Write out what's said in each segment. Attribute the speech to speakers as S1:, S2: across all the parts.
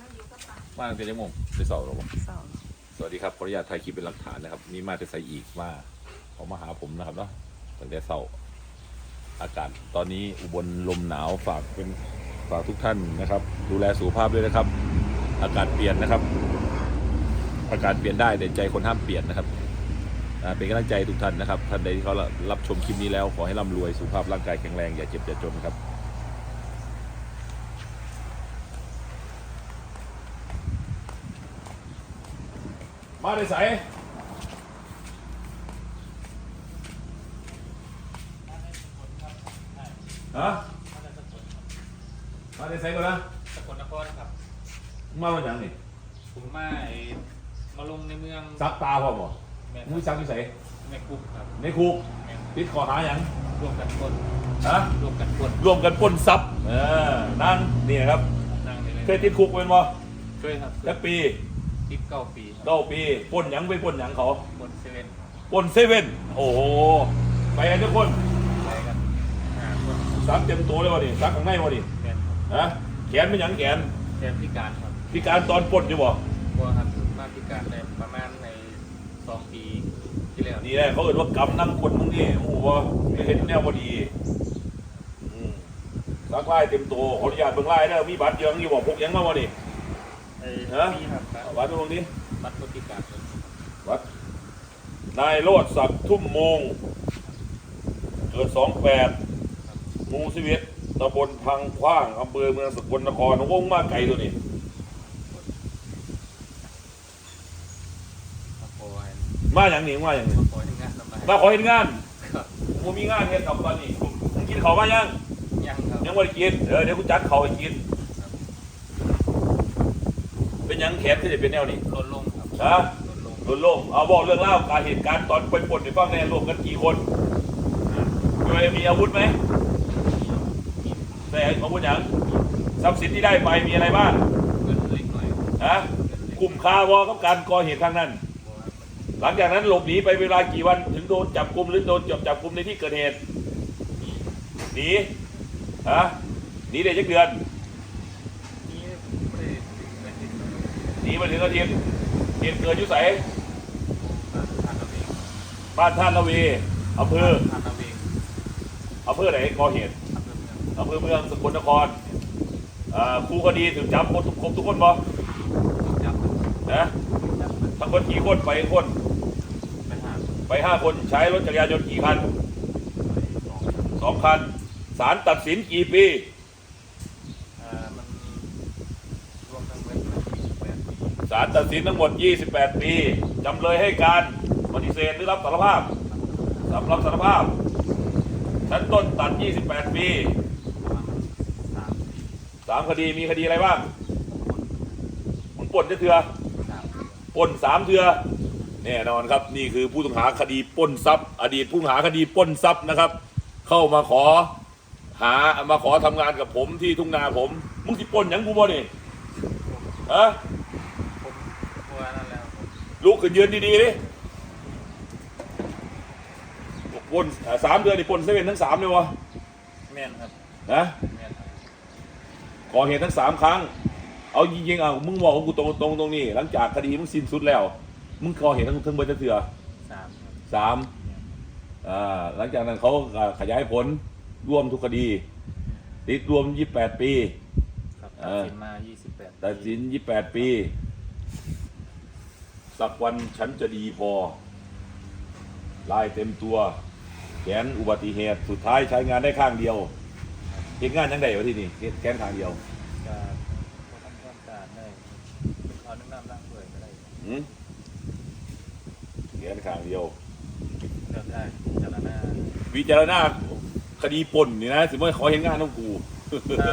S1: มันอยู่กับปาก
S2: มาตั้งแต่ยังโมงไปสอบหรอวะ
S1: สอง
S2: สวัสดีครับขออนุญาตถ่ายคลิปเป็นหลักฐานนะครับนี่มาแต่ใส่อีกมาเขามาหาผมนะครับเนาะตั้งแต่เสาร์อากาศตอนนี้อุบลลมหนาวฝากเป็นฝากทุกท่านนะครับ ดูแลสุขภาพด้วยนะครับ อากาศเปลี่ยนนะครับ อากาศเปลี่ยนได้แต่ใจคนห้ามเปลี่ยนนะครับอ่าเป็นกำลังใจทุกท่านนะครับท่านใดที่เขารับชมคลิปนี้แล้วขอให้ร่ำรวยสุขภาพร่างกายแข็งแรงอย่าเจ็บอย่าจนครับ มาได้ใส่ฮะมาได้ใส่ก่อนนะ
S3: สกลนครครับ
S2: มาวันหยังนี่
S3: ผมมาไอ้มาลงในเมือง
S2: ซักตาพร้อมบ่
S3: แม่
S2: มึงซักที่ใส่
S3: แม่กุ๊กครับ
S2: ในคุก
S3: แม่
S2: ติดขอหาหยัง
S3: รวมกันปล้น
S2: ฮะ
S3: รวมกันปล้น
S2: รวมกันปล้นทรัพย์เออนั่นนี่นะครับ
S3: นั่งในเลย
S2: เคยติดคุกเป็นบ่
S3: เคยครับ
S2: สักปี
S3: ติดเก้าปีครับ
S2: เก้าปีปล้นหยังไปปล้นหยังเขา
S3: ปล้นเซเว่นครับ
S2: ปล้นเซเว่นโอ้โหไปกันทุกคน
S3: ไปกันห้าคน
S2: ซักเต็มตัวเลยวะนี่ซักข้างในวะนี่
S3: แม่นครับ
S2: ฮะแขนเป็นหยังแขน
S3: แทนพิการครับ
S2: พิการตอนปล้นอยู่บ่
S3: เพราะว่าครับมาพิการในประมาณในสองปีที่แล้ว
S2: นี่แหละเขาเอ่นว่ากำนั่งคนมึงนี่โอ้โหไม่เห็นแนวพอดีอืมซักไล่เต็มตัวขออนุญาตเบิ่งไล่เด้อมีบัตรยังอยู่บ่พกยังมาวะนี่
S3: ไอ้
S2: ฮะ
S3: ปีครับ
S2: เอาบัตรมาตรงนี้
S3: บัตรคนพิการครับ
S2: วัดนายโรดศักดิ์ทุ่มมงเกิดสองแปดหมู่สิบเอ็ดตำบลพังคว้างอำเภอเมืองสกลนครวงมาไกลตัวนี้
S3: มาคอย
S2: มาอย่างนี้มาอย่างนี้
S3: มาคอยทำงานลำบาก
S2: มาขอเห็นงาน
S3: ครับ
S2: ผมมีงานเฮ็ดกับตอนนี้มึงกินเขาวมายัง
S3: ยังครับ
S2: ยังไม่ได้กินเออเดี๋ยวกูจัดเขาวให้กิน เป็นหยังแขนที่จะเป็นแนวนี้
S3: ลดลงครับ
S2: ฮะ
S3: ลดลง
S2: โดนโล่งเอาบอกเรื่องเล่าวการเหตุการณ์ตอนไปปล้นในฟังแน่รวมกันกี่คนโดยมีอาวุธไหมแต่อาวุธหยังทรัพย์สินที่ได้ไปมีอะไรบ้าง
S3: เงินเล็กหน่อย
S2: ฮะกลุ่มคาวอกับการก่อเหตุครั้งนั้น หลังจากนั้นหลบหนีไปเวลากี่วันถึงโดนจับกลุ่มหรือโดนจับจับกลุ่มในที่เกิดเหตุหนีฮะหนีได้ยักเดือน
S3: นี่ไม่ได้ถึงไม่ถึง
S2: หนีมาถึงอาทิตย์เหตุเกิดอยุ่ใส
S3: ทานเอาเอง
S2: บ้านท่าละเวอำเภอ
S3: ทานเอาเอง
S2: อำเภอไหนก่อเหตุ
S3: ทำเรื่องเมือง
S2: อำเภอเมืองสกลนครอ่าครูคดีถึงจับครบทุกครบทุกคนบ่
S3: จับ
S2: นะ
S3: จับ
S2: ทั้งคนกี่คนไปกี่คน
S3: ไปหา
S2: ไปห้าคนใช้รถจักรยานยนต์กี่คัน
S3: สอง
S2: สองคันศาลตัดสินกี่ปี
S3: อ่ามันรวมทั้งเวทมันยี่สิบแปดปี
S2: ศาลตัดสินทั้งหมด 28 ปี จำเลยให้การปฏิเสธหรือรับสารภาพรับสารภาพ ชั้นต้นตัด 28 ปี
S3: สาม
S2: คดีมีคดีอะไรบ้างมึงปล้นจะเถื่อ
S3: ปี
S2: ปล้นสามเถื่อแน่นอนครับ นี่คือผู้ต้องหาคดีป้นทรัพย์ อดีตผู้ต้องหาคดีป้นทรัพย์นะครับ เข้ามาขอหามาขอทำงานกับผมที่ทุ่งนาผม มึงสิปล้นยังกูบ่นี่ฮะ
S3: ผมกลัวนั่นแล้วผม
S2: ลุกขึ้นยืนดีๆดิปล้นอ่าสามเดือนนี่ปล้นเซเว่นทั้งสามเลยวะ
S3: แม่นครับ
S2: นะ
S3: แม่นครับ
S2: ก่อเหตุทั้งสามครั้ง เอาจริงๆอะมึงบอกกับกูตรงตรงๆตรงนี้ หลังจากคดีมึงสิ้นสุดแล้ว มึงก่อเหตุทั้งทั้งเบอร์เถื่อ
S3: สามครับ
S2: สามอ่าหลังจากนั้นเขาอ่าขยายผลร่วมทุกคดีติดรวม 28 ปี
S3: ครับ
S2: เอ
S3: ตัด
S2: อ
S3: สินมายี่สิบแปด
S2: ตัดสิน 28 ปี สักวันฉันจะดีพอ ลายเต็มตัวแขนอุบัติเหตุสุดท้ายใช้งานได้ข้างเดียวเหตุงานยังไงวะที่นี่แขนข้างเดียว
S3: จะพอทำความสะอาดได้เป็นขอนึ่งน้ำล้างถ้วยก็ได้
S2: หืมแขนข้างเดียว
S3: เลือกได้จารณา
S2: วิจารณาคดีปล้นนี่นะ สิไม่ขอเห็นงานต้องกู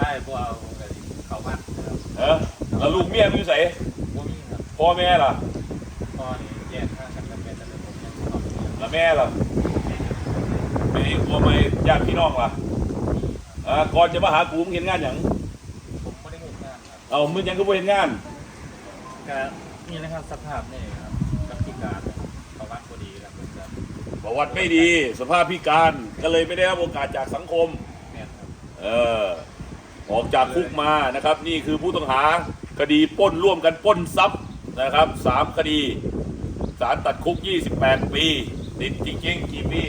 S3: ได้พวกเอาไอ้เขาบ้านครับ
S2: เออแล้วลูกเมียมึงอยู่ใส่
S3: พวกนี้ครับ
S2: พ่อแม่ล่ะ
S3: พ่อนี่แยกข้างกันกันเป็นแต่ผมยังตอบไม่ได้
S2: แล้วแม่ล่ะไม่กลัวไหมญาติพี่น้องล่ะอ่าก่อนจะมาหากูมึงเห็นงานอย่าง
S3: ผมไม่ได้เห็นงานครับ
S2: เอามึงยังก็บ่เห็นงาน
S3: ก็นี่นะครับสภาพนี่ครับกับพิการเขาบ้านพอดีครับเพื่อน
S2: ประวัติไม่ดี สภาพพิการก็เลยไม่ได้รับโอกาสจากสังคม
S3: แม่นครับ
S2: เออออกจากคุกมานะครับ นี่คือผู้ต้องหาคดีปล้นร่วมกันปล้นทรัพย์ นะครับสามคดีศาลตัดคุก 28 ปีติดจริงๆกี่ปี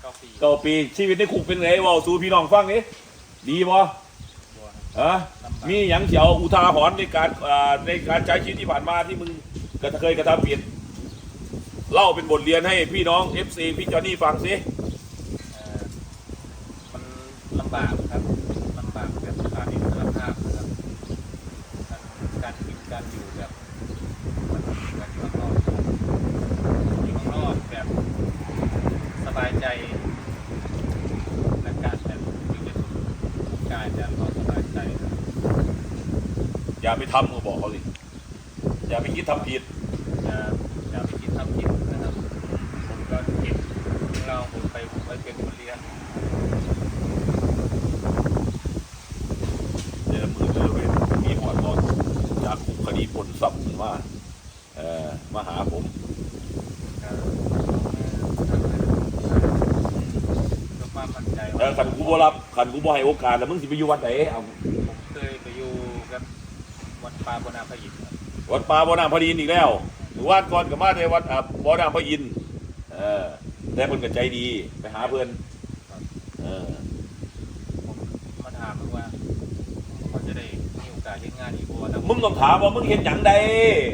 S3: เก้าปี
S2: เก้าปี ชีวิตในคุกเป็นไงเว่าสู่พี่น้องฟังนี้ดีบ่
S3: บัวครับ
S2: ฮะมีอย่างเสียวอุทาหรณ์ในการอ่าในการใช้ชีวิตที่ผ่านมาที่มึงกระเคยกระทำผิดเล่าเป็นบทเรียนให้พี่น้อง FC พี่จอห์นนี่ฟังสิ
S3: เอ่อมันลำบากครับลำบากแบบขาดอิสรภาพนะครับการ การกินการอยู่แบบมันการอยู่ข้างนอกอยู่ข้างนอกแบบสบายใจและการแบบอยู่ในกายแบบเราสบายใจครับ
S2: อย่าไปทำก็บอกเขาสิอย่าไปคิดทำผิด
S3: อย่าอย่าไปคิดทำผิดนะครับผมก็ผิดเราผมไปผมไปเป็นคนเรียน
S2: เดี๋ยวมือเจอเวรมีหอดบอลจากคุกคดีปล้นทรัพย์ มันว่าเออมาหาผม
S3: เพื่อความมั่นใจ
S2: เออขันกูบ่รับขันกูบ่ให้โอกาสแล้วมึงสิไปอยู่วัดไหนเอา
S3: ผมเคยไปอยู่กับวัดป่าบนาพระอินทร์ครับ
S2: วัดป่าบ่อน้ำพระอินทร์อีกแล้วหรือว่าก่อนกับมาในวัดอะบ่อน้ำพระอินทร์เออแต่เพิ่นก็ใจดีไปหาเพิ่นเออ
S3: ผมมาถามเพิ่นว่าเขาจะได้มีโอกาส เล่นงานอีกบ่ถ้า
S2: มึงต้องถามว่ามึงเห็นหยังใด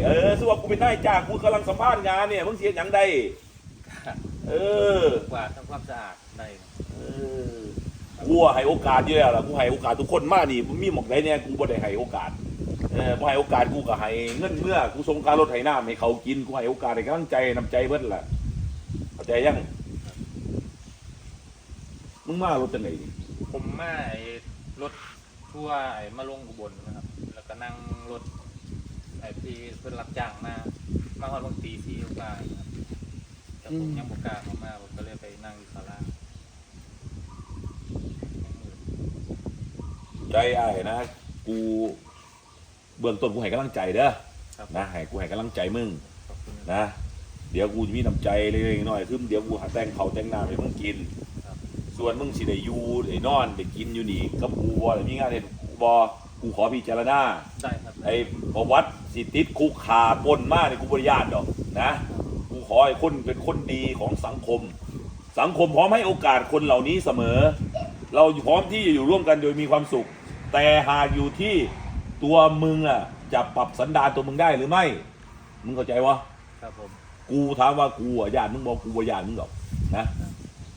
S2: เออสว่ากูเป็นนายจ้างกูกำลังสัมภาษณ์งานเนี่ย มึงสิเห็นหยังใดเออ
S3: กวาดทำความสะอาดได้
S2: เออกูอะให้โอกาสเยอะแล้วกูให้โอกาสทุกคนมากนี่มึงมีหมอกใดเนี่ยกูบ่ได้ให้โอกาสเออบ่ให้โอกาสกูก็ให้เงินเมื่อกูส่งค่ารถไถน้ำให้เขากินกูให้โอกาสให้กำลังใจน้ำใจเบิดล่ะเข้าใจยังมึงมารถจังไหนนี่
S3: ผมมาไอ้รถทัวร์ไอ้มาลงอุบลนะครับแล้ว ก็นั่งรถไอ้ที่เพิ่นรับจ้างมา มาฮอดบางตีสี่กว่าครับแต่ผมยังบ่กล้าเข้ามาผมก็เลยไปนั่งอยู่ศาลา
S2: ใจไอ้ายนะ กูเบื้องต้นกูให้กำลังใจเด้อ
S3: ครับ
S2: นะให้กูให้กำลังใจมึง
S3: ขอบคุณ
S2: นะ เดี๋ยวกูจะมีน้ำใจเล็กๆน้อยๆคือเดี๋ยวกูหาแต่งเขาวแต่งน้ำให้มึงกิน
S3: ครับ
S2: ส่วนมึงสิได้อยู่ได้นอนได้กินอยู่นี่กับกูบ่ได้มีงานเฮ็ดกูบ่ กูขอพิจารณา
S3: ได้ครับ
S2: ไอ้ประวัติสิติดคุกขาปล้นมาเนี่ยกูบริยานดอกนะกูขอให้คนเป็นคนดีของสังคม สังคมพร้อมให้โอกาสคนเหล่านี้เสมอ เราพร้อมที่จะอยู่ร่วมกันโดยมีความสุข แต่หากอยู่ที่ตัวมึงอะจะปรับสันดานตัวมึงได้หรือไม่ มึงเข้าใจวะ
S3: ครับผม
S2: กูถามว่ากูอะญาติมึงบอกกูว่าญาติมึงหรอกนะ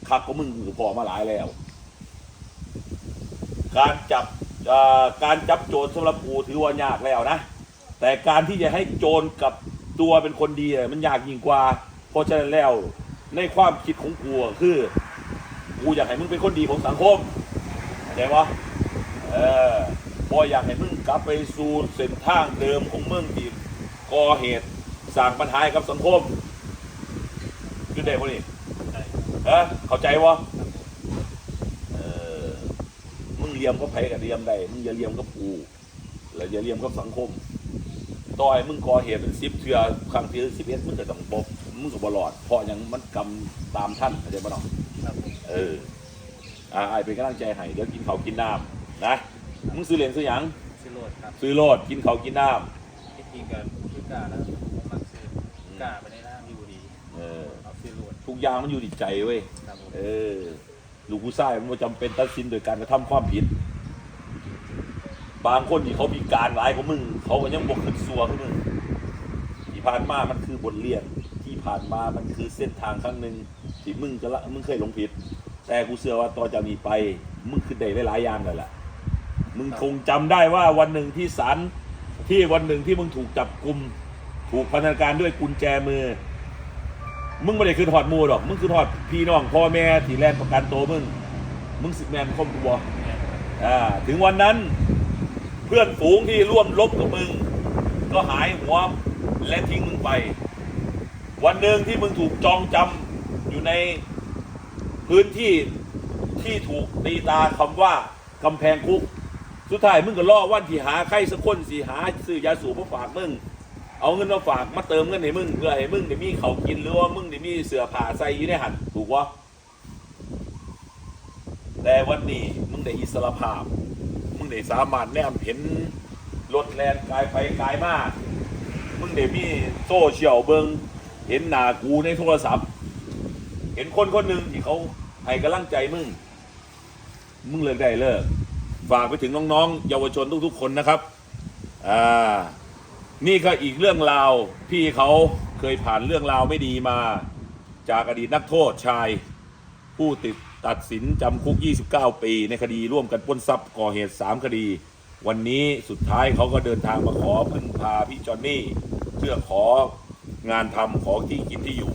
S2: คักก็มึงกูพอมาหลายแล้ว การจับเอ่อ การจับโจรสำหรับกูถือว่ายากแล้วนะ แต่การที่จะให้โจรกับตัวเป็นคนดีมันยากยิ่งกว่า เพราะฉะนั้นแล้วในความคิดของกูคือกูอยากให้มึงเป็นคนดีของสังคมเข้าใจปะเออพออยากให้มึงกลับไปสู่เส้นทางเดิมของมึงที่ก่อเหตุสร้างปัญหาให้กับสังคมคือได้ปะนี่เออเข้าใจวะ
S3: ครับผม
S2: เออ มึง เลียมก็ไผกับเลียมได้มึงอย่าเลียมกับกูแล้วอย่าเลียมกับสังคมต่อยมึงก่อเหตุเป็นสิบเทือครั้งที่สิบเอ็ดมึงก็ต้องบกมึงก็บลอดเพราะหยังมันกำตามท่านเข้าใจปะเนาะ
S3: ครับผม
S2: เอออ่าไอายเป็นกำลังใจให้เดี๋ยวกินข้าวกินน้ำนะมึงซื้อเหรียญซื้อหยัง
S3: ซิโรดครับ
S2: ซื้อโลดกินข้าวกินน้
S3: ที่จริงกับคือกล้าแล้วผมมักซื้อกล้าไปในน้ำอยู่ดีำ
S2: เออ
S3: เอาซิโรด
S2: ทุกอย่างมันอยู่ที่ใจเว้ย
S3: ครับผม
S2: เออ ลูกผู้ชายมันบ่จำเป็นตัดสินโดยการกระทำความผิด บางคนที่เขาพิการหลายกว่ามึง เขาก็ยังบกขึ้นสัวขึ้นมึงที่ผ่านมามันคือบทเรียนที่ผ่านมามันคือเส้นทางครั้งหนึ่งที่มึงจะละมึงเคยหลงผิด แต่กูเชื่อว่าต่อจากนี้ไป มึงคือได้หลายๆอย่างเลยล่ะมึงคงจำได้ว่าวันหนึ่งที่ศาลที่วันหนึ่งที่มึงถูกจับกลุม ถูกพันธนาการด้วยกุญแจมือ มึงไม่ได้คือถอดมูหรอก มึงคือถอดพี่น้องพ่อแม่ที่แลนประกันตัวมึง มึงสิแมนคมกูบอ
S3: เนี่ยครับ
S2: อ่าถึงวันนั้นเพื่อนฝูงที่ร่วมรบกับมึง ก็หายหัวและทิ้งมึงไป วันหนึ่งที่มึงถูกจองจำอยู่ในพื้นที่ที่ถูกตีตาคำว่ากำแพงคุก สุดท้ายมึงก็ล่อวันที่หาใครสักคนสิหาซื้อยาสูบมาฝากมึง เอาเงินมาฝากมาเติมเงินให้มึงเพื่อให้มึงได้มีเขากินหรือว่ามึงได้มีเสื้อผ้าใส่อยู่ในหันถูกวะแต่วันนี้มึงได้อิสระภาพ มึงได้สามารถแนมเห็นรถแลนกายไปกายมาก มึงได้มีโซเชียลเบิงเห็นหน้ากูในโทรศัพท์ เห็นคนคนหนึ่งที่เขาให้กำลังใจมึง มึงเลิกได้เลิกฝากไปถึงน้องๆ เยาวชนทุกๆคนนะครับ อ่า นี่ก็อีกเรื่องราวพี่เขาเคยผ่านเรื่องราวไม่ดีมา จากอดีตนักโทษชาย ผู้ติดตัดสินจำคุก 29 ปี ในคดีร่วมกันปล้นทรัพย์ก่อเหตุ 3 คดี วันนี้สุดท้ายเขาก็เดินทางมาขอพึ่งพาพี่จอนนี่เพื่อของานทำของที่กินที่อยู่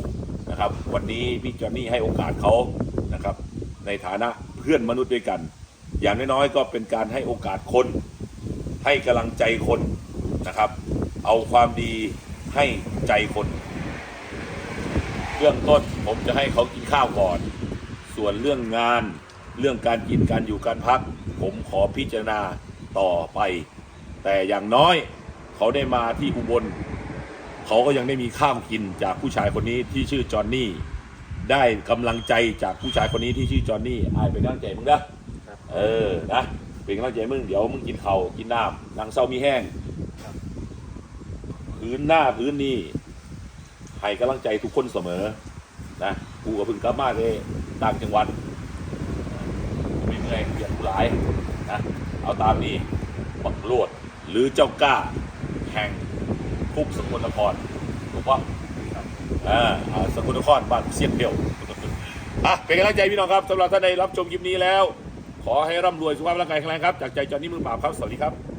S2: นะครับ วันนี้พี่จอนนี่ให้โอกาสเขานะครับ ในฐานะเพื่อนมนุษย์ด้วยกัน อย่างน้อยๆก็เป็นการให้โอกาสคน ให้กำลังใจคนนะครับ เอาความดีให้ใจคนเรื่องต้นผมจะให้เขากินข้าวก่อน ส่วนเรื่องงานเรื่องการกินการอยู่การพัก ผมขอพิจารณาต่อไป แต่อย่างน้อยเขาได้มาที่อุบล เขาก็ยังได้มีข้าวกินจากผู้ชายคนนี้ที่ชื่อจอห์นนี่ ได้กำลังใจจากผู้ชายคนนี้ที่ชื่อจอห์นนี่อายเป็นกำลังใจมึงนะเออนะเป็นกำลังใจมึงเดี๋ยวมึงกินเขากินน้ำนางเศร้ามีแห้ง พื้นหน้าพื้นนี่ให้กำลังใจทุกคนเสมอนะกูก็เพิ่งกลับมาเลยต่างจังหวัดไม่เมื่อยเกียดกูหลายนะเอาตามนี้บักโลดหรือเจ้ากล้าแห่งคุกสกลนครถูกปะอ่าอ่าสกลนครบ้านเสียงเพียวอะเป็นกำลังใจพี่น้องครับสำหรับท่านใดรับชมคลิปนี้แล้ว ขอให้ร่ำรวยสุขภาพร่างกายแข็งแรงครับ จากใจจอห์นนี่มือปราบครับ สวัสดีครับ